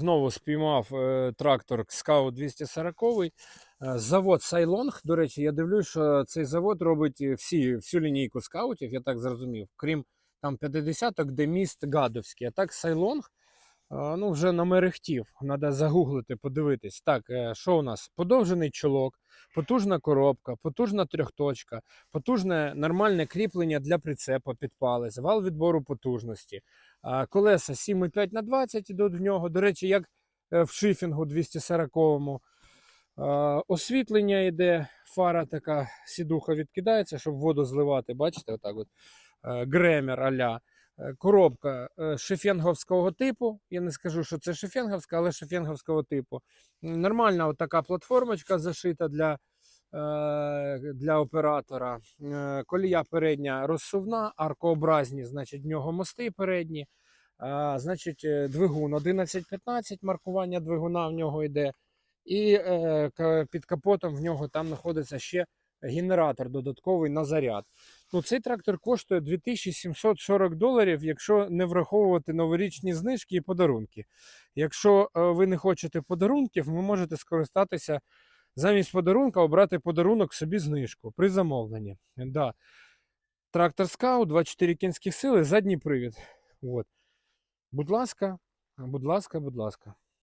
знову спіймав е, трактор Скау 240. Е, Завод Сайлонг. До речі, я дивлюсь, що цей завод робить всі, всю лінійку скаутів, я так зрозумів, крім там 50-ок, де міст Гадовський. А так Сайлонг е, ну, вже намерехтів. Треба загуглити, подивитись. Так, е, що у нас? Подовжений чолок, потужна коробка, потужна трьохточка, потужне нормальне кріплення для прицепа під палець, вал відбору потужності. Колеса 7,5 на 20 ідуть в нього. До речі, як е, в шифінгу 240-му. Освітлення йде, фара така сідуха відкидається, щоб воду зливати. Бачите, отак от. Е, Гремер аля. Е, Коробка е, шефенговського типу. Я не скажу, що це шефенговська, але шефенговського типу. Нормальна така платформочка зашита для, е, для оператора. Колія передня розсувна, аркообразні, значить, в нього мости передні. А, значить, двигун 11-15, маркування двигуна в нього йде. І е, під капотом в нього там знаходиться ще генератор додатковий на заряд. Ну, цей трактор коштує 2740 доларів, якщо не враховувати новорічні знижки і подарунки. Якщо е, ви не хочете подарунків, ви можете скористатися замість подарунка, обрати подарунок собі знижку при замовленні. Да. Трактор Скаут, 24 кінських сили, задній привід. От. Будь ласка, будь ласка, будь ласка.